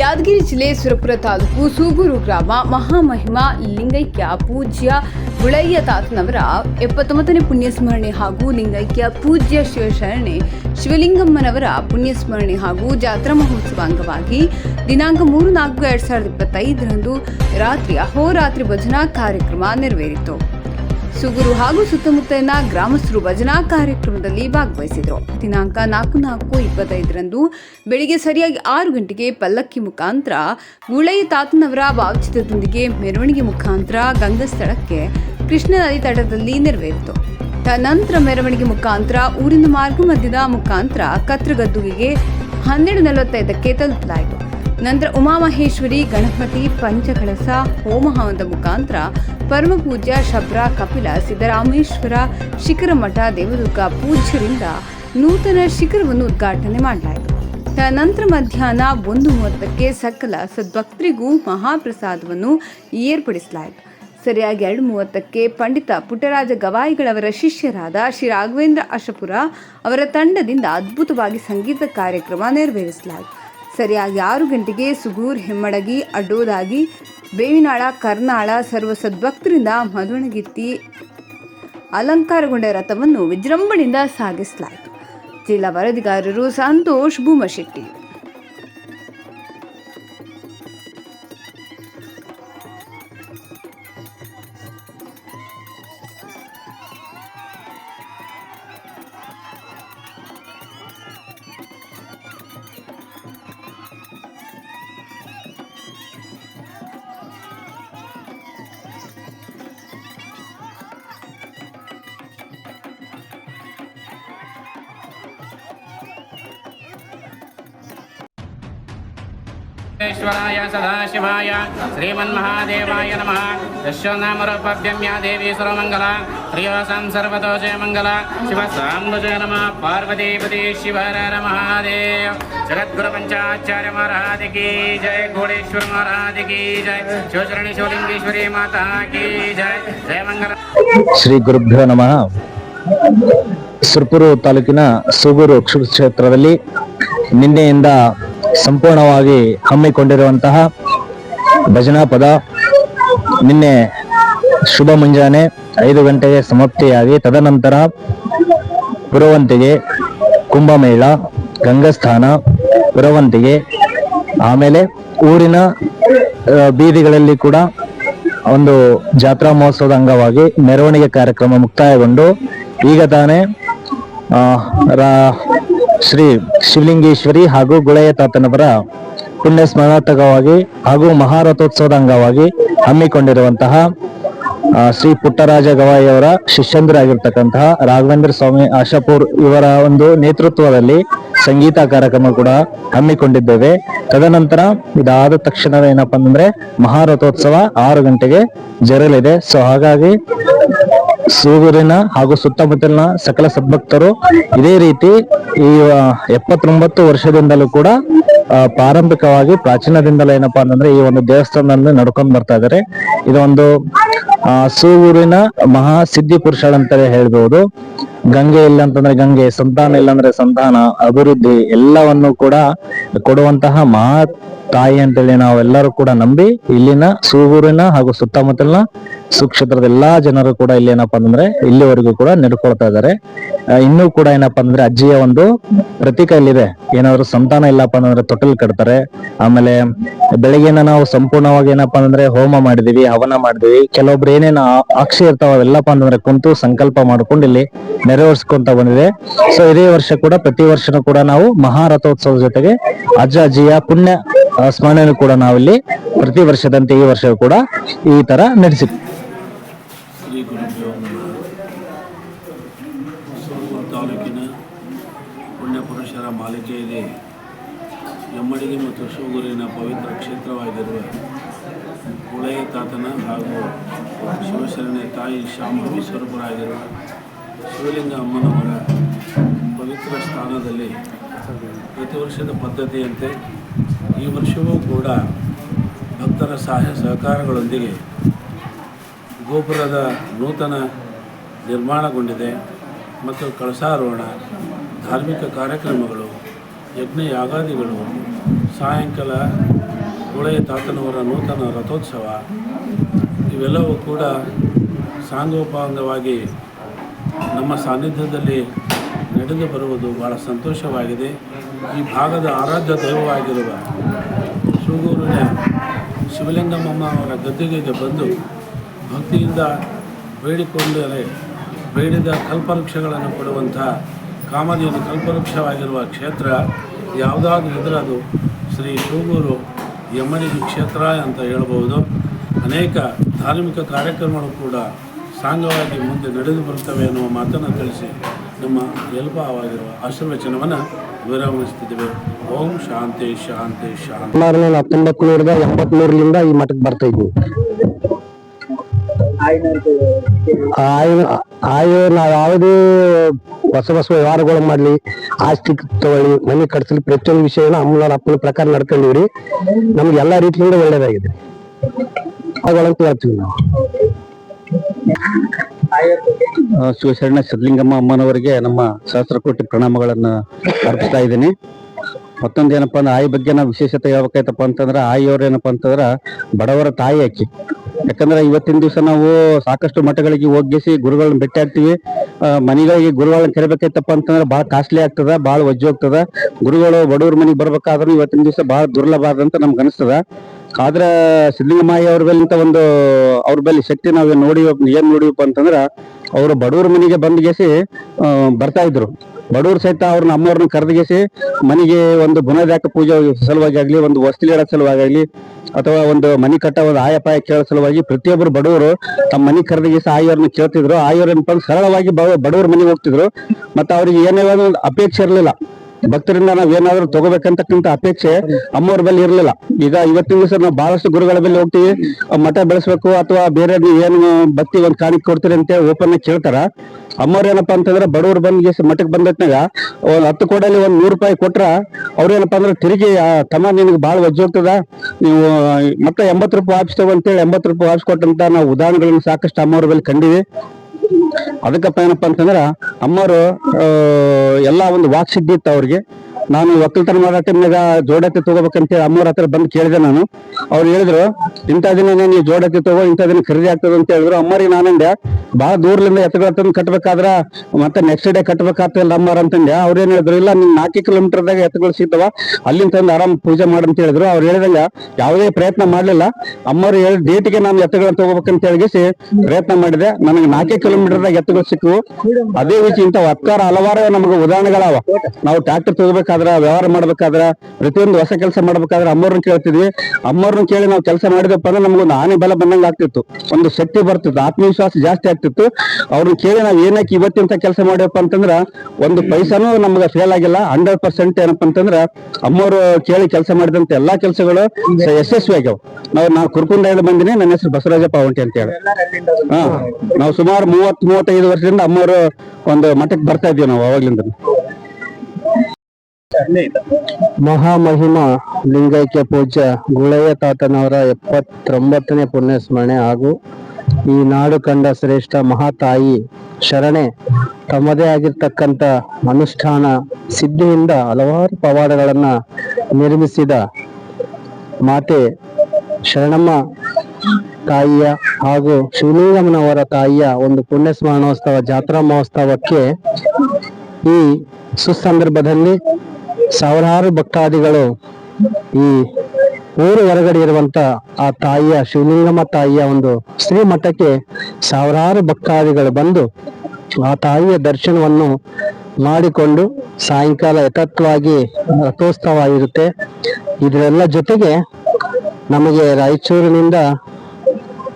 ಯಾದಗಿರಿ ಜಿಲ್ಲೆ ಸುರಪುರ ತಾಲೂಕು ಸೂಗೂರು ಗ್ರಾಮ ಮಹಾಮಹಿಮಾ ಲಿಂಗೈಕ್ಯ ಪೂಜ್ಯ ಗುಳಯ್ಯ ತಾತನವರ ಎಪ್ಪತ್ತೊಂಬತ್ತನೇ ಪುಣ್ಯಸ್ಮರಣೆ ಹಾಗೂ ಲಿಂಗೈಕ್ಯ ಪೂಜ್ಯ ಶಿವಶರಣೆ ಶಿವಲಿಂಗಮ್ಮನವರ ಪುಣ್ಯಸ್ಮರಣೆ ಹಾಗೂ ಜಾತ್ರಾ ಮಹೋತ್ಸವ ಅಂಗವಾಗಿ ದಿನಾಂಕ ಮೂರು ನಾಲ್ಕು ಎರಡು ಸಾವಿರದ ಇಪ್ಪತ್ತೈದರಂದು ರಾತ್ರಿ ಅಹೋರಾತ್ರಿ ಭಜನಾ ಕಾರ್ಯಕ್ರಮ ನೆರವೇರಿತು. ಸುಗುರು ಹಾಗೂ ಸುತ್ತಮುತ್ತಲಿನ ಗ್ರಾಮಸ್ಥರು ಭಜನಾ ಕಾರ್ಯಕ್ರಮದಲ್ಲಿ ಭಾಗವಹಿಸಿದರು. ದಿನಾಂಕ ನಾಲ್ಕು ನಾಲ್ಕು ಇಪ್ಪತ್ತೈದರಂದು ಬೆಳಿಗ್ಗೆ ಸರಿಯಾಗಿ ಆರು ಗಂಟೆಗೆ ಪಲ್ಲಕ್ಕಿ ಮುಖಾಂತರ ಗುಳೈ ತಾತನವರ ಭಾವಚಿತ್ರದೊಂದಿಗೆ ಮೆರವಣಿಗೆ ಮುಖಾಂತರ ಗಂಗಸ್ಥಳಕ್ಕೆ ಕೃಷ್ಣ ನದಿ ತಟದಲ್ಲಿ ನೆರವೇರಿತು. ನಂತರ ಮೆರವಣಿಗೆ ಮುಖಾಂತರ ಊರಿನ ಮಾರ್ಗ ಮಧ್ಯದ ಮುಖಾಂತರ ಕತ್ರಗದ್ದುಗೆಗೆ ಹನ್ನೆರಡು ನಲವತ್ತೈದಕ್ಕೆ ತಲುಪಲಾಯಿತು. ನಂತರ ಉಮಾಮಹೇಶ್ವರಿ, ಗಣಪತಿ ಪಂಚಕಳಸ ಹೋಮಹವನದ ಮುಖಾಂತರ ಪರಮಪೂಜ್ಯ ಶಬ್ರ, ಕಪಿಲ, ಸಿದ್ದರಾಮೇಶ್ವರ, ಶಿಖರಮಠ, ದೇವದುರ್ಗ ಪೂಜ್ಯರಿಂದ ನೂತನ ಶಿಖರವನ್ನು ಉದ್ಘಾಟನೆ ಮಾಡಲಾಯಿತು. ನಂತರ ಮಧ್ಯಾಹ್ನ ಒಂದು ಮೂವತ್ತಕ್ಕೆ ಸಕಲ ಸದ್ಭಕ್ತರಿಗೂ ಮಹಾಪ್ರಸಾದವನ್ನು ಏರ್ಪಡಿಸಲಾಯಿತು. ಸರಿಯಾಗಿ ಎರಡು ಮೂವತ್ತಕ್ಕೆ ಪಂಡಿತ ಪುಟ್ಟರಾಜ ಗವಾಯಿಗಳವರ ಶಿಷ್ಯರಾದ ಶ್ರೀ ರಾಘವೇಂದ್ರ ಅಶಪುರ ಅವರ ತಂಡದಿಂದ ಅದ್ಭುತವಾಗಿ ಸಂಗೀತ ಕಾರ್ಯಕ್ರಮ ನೆರವೇರಿಸಲಾಯಿತು. ಸರಿಯಾಗಿ ಆರು ಗಂಟೆಗೆ ಸುಗೂರ್ ಹೆಮ್ಮಡಗಿ ಅಡ್ಡೋದಾಗಿ ಬೇವಿನಾಳ, ಕರ್ನಾಳ ಸರ್ವ ಸದ್ಭಕ್ತರಿಂದ ಮದುವಣಗಿತ್ತಿ. ಅಲಂಕಾರಗೊಂಡ ರಥವನ್ನು ವಿಜೃಂಭಣೆಯಿಂದ ಸಾಗಿಸಲಾಯಿತು. ಜಿಲ್ಲಾ ವರದಿಗಾರರು ಸಂತೋಷ್ ಭೂಮಶೆಟ್ಟಿ. ೇಶ್ವರಾಯ ಸದಾಶಿವಾಯ ಶ್ರೀಮನ್ಮಹಾದೇವಾಯ ನಮಃ. ಯಶ್ವನಾಮರೂಪ್ಯಮ್ಯ ದೇವಿ ಸುರಮಂಗಲ ಪ್ರಿಯೋಸಂ ಸರ್ವತೋ ಜಯ ಮಂಗಲ ಶಿವ ಸಾಂಬುಜ ನಮಃ ಪಾರ್ವತೀಪತಿ ಶಿವರ ಮಹಾದೇವ. ಜಗದ್ಗುರು ಪಂಚಾಚಾರ್ಯ ಮಹಾರಾಧಿ ಕಿ ಜಯ ಗೋಳೇಶ್ವರ ಮಹಾರಾಧಿ ಕಿ ಜಯ ಶಿವಚರಣಿ ಶಿವಲಿಂಗೇಶ್ವರಿ ಮಾತಾ ಕೀ ಜಯ ಜಯ ಮಂಗಲ. ಶ್ರೀ ಗುರುಭ್ಯೋ ನಮಃ. ಸುರ್ಪುರು ತಾಲೂಕಿನ ಸೂಗೂರು ಕ್ಷೇತ್ರದಲ್ಲಿ ನಿನ್ನೆಯಿಂದ ಸಂಪೂರ್ಣವಾಗಿ ಹಮ್ಮಿಕೊಂಡಿರುವಂತಹ ಭಜನಾ ಪದ ನಿನ್ನೆ ಶುಭ ಮುಂಜಾನೆ ಐದು ಗಂಟೆಗೆ ಸಮಾಪ್ತಿಯಾಗಿ ತದನಂತರ ಪುರವಂತಿಗೆ ಕುಂಭಮೇಳ, ಗಂಗಸ್ಥಾನ, ಪುರವಂತಿಗೆ, ಆಮೇಲೆ ಊರಿನ ಬೀದಿಗಳಲ್ಲಿ ಕೂಡ ಒಂದು ಜಾತ್ರಾ ಮಹೋತ್ಸವದ ಅಂಗವಾಗಿ ಮೆರವಣಿಗೆ ಕಾರ್ಯಕ್ರಮ ಮುಕ್ತಾಯಗೊಂಡು ಈಗ ತಾನೇ ಶ್ರೀ ಶಿವಲಿಂಗೇಶ್ವರಿ ಹಾಗೂ ಗುಳೆಯ ತಾತನವರ ಪುಣ್ಯ ಸ್ಮರಣಾರ್ಥಕವಾಗಿ ಹಾಗೂ ಮಹಾರಥೋತ್ಸವದ ಅಂಗವಾಗಿ ಹಮ್ಮಿಕೊಂಡಿರುವಂತಹ ಶ್ರೀ ಪುಟ್ಟರಾಜ ಗವಾಯಿಯವರ ಶಿಷ್ಯಂದರಾಗಿರ್ತಕ್ಕಂತಹ ರಾಘವೇಂದ್ರ ಸ್ವಾಮಿ ಆಶಾಪುರ್ ಇವರ ಒಂದು ನೇತೃತ್ವದಲ್ಲಿ ಸಂಗೀತ ಕಾರ್ಯಕ್ರಮ ಕೂಡ ಹಮ್ಮಿಕೊಂಡಿದ್ದೇವೆ. ತದನಂತರ ಇದಾದ ತಕ್ಷಣ ಏನಪ್ಪಾ ಅಂದ್ರೆ ಮಹಾರಥೋತ್ಸವ ಆರು ಗಂಟೆಗೆ ಜರಲಿದೆ ಸೊ ಹಾಗಾಗಿ ಸೂಗೂರಿನ ಹಾಗೂ ಸುತ್ತಮುತ್ತಲಿನ ಸಕಲ ಸದ್ಭಕ್ತರು ಇದೇ ರೀತಿ ಈ ಎಪ್ಪತ್ತೊಂಬತ್ತು ವರ್ಷದಿಂದಲೂ ಕೂಡ ಪ್ರಾರಂಭಿಕವಾಗಿ ಪ್ರಾಚೀನದಿಂದಲೂ ಏನಪ್ಪಾ ಅಂತಂದ್ರೆ ಈ ಒಂದು ದೇವಸ್ಥಾನದಲ್ಲಿ ನಡ್ಕೊಂಡು ಬರ್ತಾ ಇದಾರೆ ಇದೊಂದು ಆ, ಸೂಗೂರಿನ ಮಹಾ ಸಿದ್ಧಿ ಪುರುಷಳಂತಲೇ ಹೇಳ್ಬಹುದು ಗಂಗೆ ಇಲ್ಲ ಅಂತಂದ್ರೆ ಗಂಗೆ ಸಂತಾನ ಇಲ್ಲ ಅಂದ್ರೆ ಸಂತಾನ ಅಭಿವೃದ್ಧಿ ಎಲ್ಲವನ್ನು ಕೂಡ ಕೊಡುವಂತಹ ಮಹಾ ತಾಯಿ ಅಂತೇಳಿ ನಾವೆಲ್ಲರೂ ಕೂಡ ನಂಬಿ ಇಲ್ಲಿನ ಸೂಗೂರಿನ ಹಾಗೂ ಸುತ್ತಮುತ್ತಲಿನ ಸುಕ್ಷೇತ್ರದ ಎಲ್ಲಾ ಜನರು ಕೂಡ ಇಲ್ಲಿ ಏನಪ್ಪಾ ಅಂದ್ರೆ ಇಲ್ಲಿವರೆಗೂ ಕೂಡ ನೆಡ್ಕೊಳ್ತಾ ಇದ್ದಾರೆ. ಇನ್ನೂ ಕೂಡ ಏನಪ್ಪಾ ಅಂದ್ರೆ ಅಜ್ಜಿಯ ಒಂದು ಪ್ರತೀಕ ಇಲ್ಲಿದೆ. ಏನಾದ್ರು ಸಂತಾನ ಇಲ್ಲಪ್ಪ ಅಂತಂದ್ರೆ ತೊಟ್ಟಲ್ ಕಟ್ತಾರೆ. ಆಮೇಲೆ ಬೆಳಿಗ್ಗೆನ ನಾವು ಸಂಪೂರ್ಣವಾಗಿ ಏನಪ್ಪಾ ಅಂದ್ರೆ ಹೋಮ ಮಾಡಿದೀವಿ, ಹವನ ಮಾಡಿದೀವಿ. ಕೆಲವೊಬ್ರು ಏನೇನು ಆಕ್ಷಿ ಇರ್ತಾವ ಅವೆಲ್ಲಪ್ಪ ಅಂದ್ರೆ ಕುಂತು ಸಂಕಲ್ಪ ಮಾಡ್ಕೊಂಡು ಇಲ್ಲಿ ನೆರವೇರಿಸ್ಕೊಂತ ಬಂದಿದೆ. ಸೊ ಇದೇ ವರ್ಷ ಕೂಡ ಪ್ರತಿ ವರ್ಷನೂ ಕೂಡ ನಾವು ಮಹಾರಥೋತ್ಸವದ ಜೊತೆಗೆ ಅಜ್ಜ, ಅಜ್ಜಿಯ ಪುಣ್ಯ ಸ್ಮರಣೆಯನ್ನು ಕೂಡ ನಾವಿಲ್ಲಿ ಪ್ರತಿ ವರ್ಷದಂತೆ ಈ ವರ್ಷ ಕೂಡ ಈ ತರ ನಡೆಸಿ ತಾಲೂಕಿನ ಪುಣ್ಯಪುರುಷರ ಮಾಲಿಕೆಯಲ್ಲಿ ಎಮ್ಮಡಿಗೆ ಮತ್ತು ಶಿವಗುರುವಿನ ಪವಿತ್ರ ಕ್ಷೇತ್ರವಾಗಿರುವ ಕುಳೆಯ ತಾತನ ಹಾಗೂ ಶಿವಶರಣೆ ತಾಯಿ ಶಾಂಭವಿ ಸ್ವರೂಪರಾಗಿರುವ ಶಿವಲಿಂಗ ಅಮ್ಮನವರ ಪವಿತ್ರ ಸ್ಥಾನದಲ್ಲಿ ಪ್ರತಿ ವರ್ಷದ ಪದ್ಧತಿಯಂತೆ ಈ ವರ್ಷವೂ ಕೂಡ ಭಕ್ತರ ಸಹಾಯ ಸಹಕಾರಗಳೊಂದಿಗೆ ಗೋಪುರದ ನೂತನ ನಿರ್ಮಾಣಗೊಂಡಿದೆ ಮತ್ತು ಕಳಸಾರೋಹಣ, ಧಾರ್ಮಿಕ ಕಾರ್ಯಕ್ರಮಗಳು ಯಜ್ಞ ಯಾಗಾದಿಗಳು ಸಾಯಂಕಾಲ ಗುಳೆಯ ತಾತನವರ ನೂತನ ರಥೋತ್ಸವ ಇವೆಲ್ಲವೂ ಕೂಡ ಸಾಂಗೋಪಾಂಗವಾಗಿ ನಮ್ಮ ಸಾನ್ನಿಧ್ಯದಲ್ಲಿ ನಡೆದು ಬರುವುದು ಭಾಳ ಸಂತೋಷವಾಗಿದೆ. ಈ ಭಾಗದ ಆರಾಧ್ಯ ದೈವವಾಗಿರುವ ಸೂಗೂರಿನ ಶಿವಲಿಂಗಮ್ಮ ಅವರ ಗದ್ದುಗೆಗೆ ಬಂದು ಭಕ್ತಿಯಿಂದ ಬೇಡಿಕೊಂಡರೆ ಬೇಡಿದ ಕಲ್ಪವೃಕ್ಷಗಳನ್ನು ಕೊಡುವಂಥ ಕಾಮಧೇನು ಕಲ್ಪವೃಕ್ಷವಾಗಿರುವ ಕ್ಷೇತ್ರ ಯಾವುದಾದ್ರೂ ಇದ್ರೆ ಅದು ಶ್ರೀ ಸೂಗೂರು ಯಮನಿಗೆ ಕ್ಷೇತ್ರ ಅಂತ ಹೇಳಬಹುದು ಅನೇಕ ಧಾರ್ಮಿಕ ಕಾರ್ಯಕ್ರಮಗಳು ಕೂಡ ಸಾಂಗವಾಗಿ ಮುಂದೆ ನಡೆದು ಬರುತ್ತವೆ ಅನ್ನುವ ಮಾತನ್ನು ತಿಳಿಸಿ ನಮ್ಮ ಎಲ್ಪವಾಗಿರುವ ಆಶೀರ್ವಚನವನ್ನು ವಿರಾಮಿಸುತ್ತಿದ್ದೇವೆ ಓಂ ಶಾಂತಿ ಶಾಂತಿ ಶಾಂತಿ. ಸುಮಾರು ನಾನು ಹತ್ತೊಂಬತ್ತು ನೂರದ ಈ ಮಠಕ್ಕೆ ಬರ್ತಾ ಇದ್ವಿ. ಆಯ್ ನಾವ್ ನಾವು ಯಾವುದೇ ಹೊಸ ಹೊಸ ವ್ಯವಹಾರಗಳು ಮಾಡ್ಲಿ, ಆಸ್ತಿ ತಗೊಳ್ಳಿ, ಮನೆ ಕಟ್ಸಲಿ, ಪ್ರತಿಯೊಂದು ವಿಷಯನ ಅಮ್ಮನವ್ರ ಅಪ್ಪನ ಪ್ರಕಾರ ನಡ್ಕೊಂಡಿವ್ರಿ. ನಮ್ಗೆ ಎಲ್ಲಾ ರೀತಿಯಿಂದ ಒಳ್ಳೇದಾಗಿದೆ. ಅವುಗಳಂತ ಹೇಳ್ತೀವಿ ನಾವು. ಶಿವಶರಣ ಸಿದ್ಧಲಿಂಗಮ್ಮ ಅಮ್ಮನವರಿಗೆ ನಮ್ಮ ಸಹಸ್ರಕೋಟಿ ಪ್ರಣಾಮಗಳನ್ನ ಅರ್ಪಿಸ್ತಾ ಇದ್ದೀನಿ. ಮತ್ತೊಂದು ಏನಪ್ಪ ಅಂದ್ರೆ ಆಯಿ ಬಗ್ಗೆ ನಾವು ವಿಶೇಷತೆ ಹೇಳ್ಬೇಕಾಯ್ತಪ್ಪ ಅಂತಂದ್ರೆ ಆಯಿಯವ್ರ ಏನಪ್ಪಾ ಅಂತಂದ್ರ ಬಡವರ ತಾಯಿ ಆಕಿ. ಯಾಕಂದ್ರೆ ಇವತ್ತಿನ ದಿವಸ ನಾವು ಸಾಕಷ್ಟು ಮಠಗಳಿಗೆ ಹೋಗಿಸಿ ಗುರುಗಳನ್ನ ಭೇಟಿ ಆಗ್ತೀವಿ ಮನೆಗಳಿಗೆ ಗುರುಗಳನ್ನ ಕರಿಬೇಕಾಯ್ತಪ್ಪ ಅಂತಂದ್ರೆ ಬಹಳ ಕಾಸ್ಟ್ಲಿ ಆಗ್ತದ ಬಹಳ ವಜ್ಜು ಹೋಗ್ತದ ಗುರುಗಳು ಬಡವ್ರ ಮನೆಗೆ ಬರ್ಬೇಕಾದ್ರೂ ಇವತ್ತಿನ ದಿವಸ ಬಹಳ ದುರ್ಲಭ ಅಂತ ನಮ್ಗೆ ಅನಿಸ್ತದ. ಆದ್ರ ಸಿದ್ದಲಿಂಗಮಾಯಿ ಅವ್ರ ಬೆಲ್ಲಿಂತ ಒಂದು, ಅವ್ರ ಮೇಲೆ ಶಕ್ತಿ ನಾವು ನೋಡಿ, ಏನ್ ನೋಡಿವಪ್ಪ ಅಂತಂದ್ರ, ಅವರು ಬಡವ್ರ ಮನೆಗೆ ಬಂದ್ಗೆಸಿ ಗೆಸಿ ಬರ್ತಾ ಇದ್ರು. ಬಡವ್ರು ಸಹಿತ ಅವ್ರನ್ನ ಅಮ್ಮವ್ರನ್ನ ಕರೆದಗೆಸಿ, ಮನೆಗೆ ಒಂದು ಬುನದಾಕ ಪೂಜೆ ಸಲುವಾಗಿ ಆಗ್ಲಿ ಒಂದು ವಸ್ತು ಇಡೋ ಸಲುವಾಗಿ ಆಗ್ಲಿ ಅಥವಾ ಒಂದು ಮನೆ ಕಟ್ಟ ಒಂದು ಆಯಪಾಯ ಕೇಳೋ ಸಲುವಾಗಿ ಪ್ರತಿಯೊಬ್ಬರು ಬಡವರು ತಮ್ಮ ಮನೆ ಕರೆದಗೆಸಿ ಆಯೋರ್ನ ಕೇಳ್ತಿದ್ರು. ಆಯೋರ್ ಏನಪ್ಪ ಸರಳವಾಗಿ ಬಡವ್ರ ಮನೆಗೆ ಹೋಗ್ತಿದ್ರು. ಮತ್ತೆ ಅವ್ರಿಗೆ ಏನೇ ಒಂದು ಅಪೇಕ್ಷೆ ಇರಲಿಲ್ಲ. ಭಕ್ತರಿಂದ ನಾವ್ ಏನಾದ್ರು ತಗೋಬೇಕಂತಕ್ಕಂತ ಅಪೇಕ್ಷೆ ಅಮ್ಮವ್ರ ಬಳಿ ಇರ್ಲಿಲ್ಲ. ಈಗ ಇವತ್ತಿನ ದಿವಸ ನಾವು ಬಹಳಷ್ಟು ಗುರುಗಳ ಬಳಿ ಹೋಗ್ತೀವಿ. ಮಠ ಬೆಳೆಸ್ಬೇಕು ಅಥವಾ ಬೇರೆ ಏನು ಭಕ್ತಿ ಒಂದ್ ಕಾಣಿಕೆ ಕೊಡ್ತೀರಿ ಅಂತ ಓಪನ್ ಕೇಳ್ತಾರ. ಅಮ್ಮವ್ರ ಏನಪ್ಪಾ ಅಂತಂದ್ರೆ ಬಡವ್ರು ಬಂದ್ ಮಠಕ್ಕೆ ಬಂದತ್ನಾಗ ಒಂದ್ ಹತ್ತು ಕೋಡಲ್ಲಿ ಒಂದ್ ನೂರು ರೂಪಾಯಿ ಕೊಟ್ರ ಅವ್ರೇನಪ್ಪಾ ಅಂದ್ರೆ ತಿರುಗಿ ತಮ್ಮ ನಿನ್ಗೆ ಬಾಳ ವಜ್ಜು ಹೋಗ್ತದ ನೀವು ಮತ್ತೆ ಎಂಬತ್ತು ರೂಪಾಯಿ ವಾಪಸ್ ತಗೋ ಅಂತೇಳಿ ಎಂಬತ್ತು ರೂಪಾಯಿ ವಾಪಸ್ ಕೊಟ್ಟಂತ ನಾವು ಉದಾಹರಣೆಗಳನ್ನ ಸಾಕಷ್ಟು ಅಮ್ಮವ್ರ ಬಳಿ ಕಂಡಿವಿ. ಅದಕ್ಕಪ್ಪ ಏನಪ್ಪ ಅಂತಂದ್ರ ಅಮ್ಮವರು ಎಲ್ಲಾ ಒಂದು ವಾಕ್ ಸಿದ್ಧಿ ಇತ್ತು ಅವ್ರಿಗೆ. ನಾನು ಒಕ್ಕಲ್ತನ ಮಾಡಾಕ ನಿಮಗ ಜೋಡತಿ ತಗೋಬೇಕಂತೇಳಿ ಅಮ್ಮವ್ರ ಹತ್ರ ಬಂದು ಕೇಳಿದೆ ನಾನು. ಅವ್ರು ಹೇಳಿದ್ರು, ಇಂಥ ದಿನ ನೀವು ಜೋಡತ್ತಿ ತಗೋ, ಇಂಥ ದಿನ ಖರೀದಿ ಆಗ್ತದೆ ಅಂತ ಹೇಳಿದ್ರು. ಅಮ್ಮರಿಗೆ ನಾನಂದೆ ಬಹಳ ದೂರದಿಂದ ಎತ್ತುಗಳ ತಂದು ಕಟ್ಬೇಕಾದ್ರ ಮತ್ತೆ ನೆಕ್ಸ್ಟ್ ಡೇ ಕಟ್ಬೇಕಾಗ್ತಿಲ್ಲ ಅಮ್ಮರ್ ಅಂತಂದೆ. ಅವ್ರು ಏನ್ ಹೇಳಿದ್ರು, ಇಲ್ಲ ನಿಮ್ ನಾಲ್ಕು ಕಿಲೋಮೀಟರ್ದಾಗ ಎತ್ತುಗಳು ಸಿಗ್ತಾವ ಅಲ್ಲಿಂದ ತಂದು ಆರಾಮ್ ಪೂಜೆ ಮಾಡಂತ ಹೇಳಿದ್ರು. ಅವ್ರು ಹೇಳಿದಂಗ ಯಾವುದೇ ಪ್ರಯತ್ನ ಮಾಡ್ಲಿಲ್ಲ. ಅಮ್ಮರು ಹೇಳಿ ಡೇಟ್ಗೆ ನಾನು ಎತ್ತುಗಳನ್ನ ತಗೋಬೇಕಂತ ಹೇಳಿಸಿ ಪ್ರಯತ್ನ ಮಾಡಿದೆ. ನನಗೆ ನಾಲ್ಕೇ ಕಿಲೋಮೀಟರ್ದಾಗ ಎತ್ತಗಳು ಸಿಕ್ಕವು ಅದೇ ರೀತಿ ಇಂಥ ಹತ್ತಾರು ಹಲವಾರು ನಮಗೆ ಉದಾಹರಣೆಗಳವ. ನಾವು ಟ್ರಾಕ್ಟರ್ ತಗೋಬೇಕಾದ್ರ ವ್ಯವಹಾರ ಮಾಡ್ಬೇಕಾದ್ರೆ, ಪ್ರತಿಯೊಂದು ಹೊಸ ಕೆಲಸ ಮಾಡ್ಬೇಕಾದ್ರೆ ಅಮ್ಮವ್ರನ್ನ ಕೇಳ್ತಿದ್ವಿ. ಅಮ್ಮವ್ರನ್ನ ಕೇಳಿ ನಾವು ಕೆಲಸ ಮಾಡಿದಪ್ಪ ಅಂದ್ರೆ ನಮಗೊಂದು ಆನೆ ಬಲ ಬಂದಂಗೆ ಆಗ್ತಿತ್ತು. ಒಂದು ಶಕ್ತಿ ಬರ್ತಿತ್ತು, ಆತ್ಮವಿಶ್ವಾಸ ಜಾಸ್ತಿ ಆಗ್ತಿತ್ತು. ಅವ್ರನ್ನ ಕೇಳಿ ನಾವು ಏನಕ್ಕೆ ಇವತ್ತಿಂತ ಕೆಲಸ ಮಾಡ್ಯಪ್ಪ ಅಂತಂದ್ರ, ಒಂದು ಪೈಸಾನು ನಮ್ಗೆ ಫೇಲ್ ಆಗಿಲ್ಲ. ಹಂಡ್ರೆಡ್ ಪರ್ಸೆಂಟ್ ಏನಪ್ಪ ಅಂತಂದ್ರ, ಅಮ್ಮವ್ರು ಕೇಳಿ ಕೆಲಸ ಮಾಡಿದಂತ ಎಲ್ಲಾ ಕೆಲಸಗಳು ಯಶಸ್ವಿ ಆಗ್ಯಾವ. ನಾವು ನಾವು ಕುರ್ಕುಂಡ ಬಂದಿನಿ ನನ್ನ ಹೆಸರು ಬಸವರಾಜಪ್ಪ ಅವಂಟಿ ಅಂತ ಹೇಳಿ. ಹಾ, ನಾವು ಸುಮಾರು ಮೂವತ್ ಮೂವತ್ತೈದು ವರ್ಷದಿಂದ ಅಮ್ಮವರು ಒಂದು ಮಠಕ್ಕೆ ಬರ್ತಾ ಇದ್ದೀವಿ ನಾವು ಅವಾಗ್ಲಿಂದ ಮಹಾಮಹಿಮ ಲಿಂಗೈಕ್ಯ ಪೂಜ್ಯ ಗುಳಯ್ಯ ತಾತನವರ ಎಪ್ಪತ್ತೊಂಬತ್ತನೇ ಪುಣ್ಯಸ್ಮರಣೆ ಹಾಗೂ ಈ ನಾಡು ಕಂಡ ಶ್ರೇಷ್ಠ ಮಹಾತಾಯಿ ಶರಣೆ ತಮ್ಮದೇ ಆಗಿರ್ತಕ್ಕಂಥ ಅನುಷ್ಠಾನ ಸಿದ್ಧಿಯಿಂದ ಹಲವಾರು ಪವಾಡಗಳನ್ನ ನಿರ್ಮಿಸಿದ ಮಾತೆ ಶರಣಮ್ಮ ತಾಯಿಯ ಹಾಗೂ ಶಿವಲಿಂಗಮ್ಮನವರ ತಾಯಿಯ ಒಂದು ಪುಣ್ಯ ಸ್ಮರಣೋತ್ಸವ ಜಾತ್ರಾ ಮಹೋತ್ಸವಕ್ಕೆ ಈ ಸುಸಂದರ್ಭದಲ್ಲಿ ಸಾವಿರಾರು ಭಕ್ತಾದಿಗಳು ಈ ಊರು ಹೊರಗಡೆ ಇರುವಂತ ಆ ತಾಯಿಯ, ಶಿವಲಿಂಗಮ್ಮ ತಾಯಿಯ ಒಂದು ಶ್ರೀ ಮಠಕ್ಕೆ ಸಾವಿರಾರು ಭಕ್ತಾದಿಗಳು ಬಂದು ಆ ತಾಯಿಯ ದರ್ಶನವನ್ನು ಮಾಡಿಕೊಂಡು ಸಾಯಂಕಾಲ ಯಥತ್ವವಾಗಿ ರಥೋತ್ಸವ ಇರುತ್ತೆ ಇದರೆಲ್ಲ ಜೊತೆಗೆ ನಮಗೆ ರಾಯಚೂರಿನಿಂದ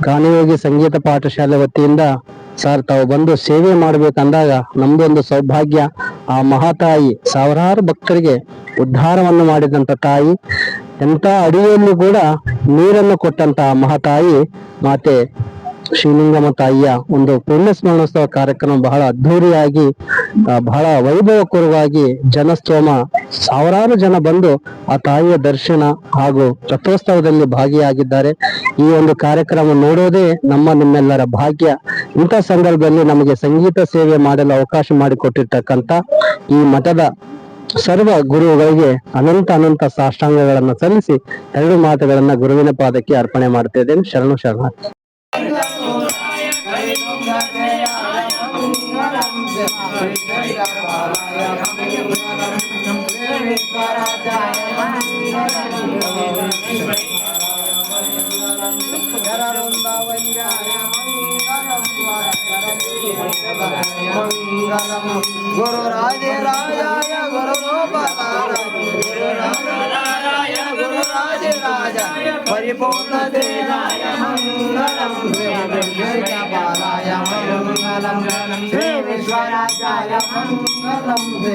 ಗಾನಯೋಗಿ ಸಂಗೀತ ಪಾಠಶಾಲೆ ವತಿಯಿಂದ ಸರ್, ತಾವು ಬಂದು ಸೇವೆ ಮಾಡ್ಬೇಕಂದಾಗ ನಮ್ದೊಂದು ಸೌಭಾಗ್ಯ. ಆ ಮಹಾತಾಯಿ ಸಾವಿರಾರು ಭಕ್ತರಿಗೆ ಉದ್ಧಾರವನ್ನು ಮಾಡಿದಂತ ತಾಯಿ ಎಂತ ಅಡಿಯಲ್ಲಿ ಕೂಡ ನೀರನ್ನು ಕೊಟ್ಟಂತ ಮಹಾತಾಯಿ ಮಾತೆ. ಶ್ರೀಲಿಂಗಮ್ಮ ತಾಯಿಯ ಒಂದು ಪುಣ್ಯ ಸ್ಮರಣೋತ್ಸವ ಕಾರ್ಯಕ್ರಮ ಬಹಳ ಅದ್ಧೂರಿಯಾಗಿ ಬಹಳ ವೈಭವಕರವಾಗಿ ಜನಸ್ತೋಮ, ಸಾವಿರಾರು ಜನ ಬಂದು ಆ ತಾಯಿಯ ದರ್ಶನ ಹಾಗೂ ರಥೋತ್ಸವದಲ್ಲಿ ಭಾಗಿಯಾಗಿದ್ದಾರೆ. ಈ ಒಂದು ಕಾರ್ಯಕ್ರಮ ನೋಡೋದೇ ನಮ್ಮ ನಿಮ್ಮೆಲ್ಲರ ಭಾಗ್ಯ. ಇಂಥ ಸಂದರ್ಭದಲ್ಲಿ ನಮಗೆ ಸಂಗೀತ ಸೇವೆ ಮಾಡಲು ಅವಕಾಶ ಮಾಡಿಕೊಟ್ಟಿರ್ತಕ್ಕಂಥ ಈ ಮಠದ ಸರ್ವ ಗುರುಗಳಿಗೆ ಅನಂತ ಅನಂತ ಸಾಷ್ಟಾಂಗಗಳನ್ನು ಸಲ್ಲಿಸಿ ಎರಡು ಮಾತುಗಳನ್ನ ಗುರುವಿನ ಪಾದಕ್ಕೆ ಅರ್ಪಣೆ ಮಾಡ್ತಾ ಇದ್ದೇನೆ. ಶರಣು ಶರಣ గురు రాజే రాజాయ గురు రాజాయ గురు రాజే రాజాయ పరిపూర్ణ దేవాయ మంగళం పాలాయ మంగళం I'm gonna say it's what I've got. I'm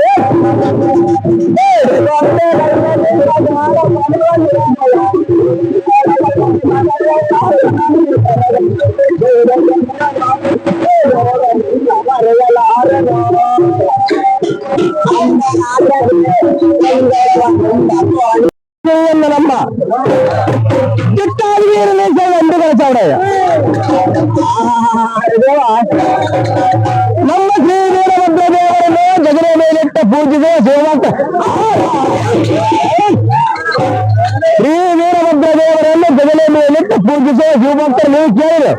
ಎಂಟುಗಳ ನಮ್ಮ ಶ್ರೀ ವೀರಭದ್ರ ದೇವರನ್ನು ಜಗದ ಮೇಲಿಟ್ಟ ಪೂಜಿಸುವ ಸೇವಂತ. ಶ್ರೀ ವೀರಭದ್ರ ದೇವರನ್ನು ಜಗದ ಮೇಲಿಟ್ಟ ಪೂಜಿಸುವ ಶಿವಭಕ್ತರು ನೀವು ಕೇಳಿದೆ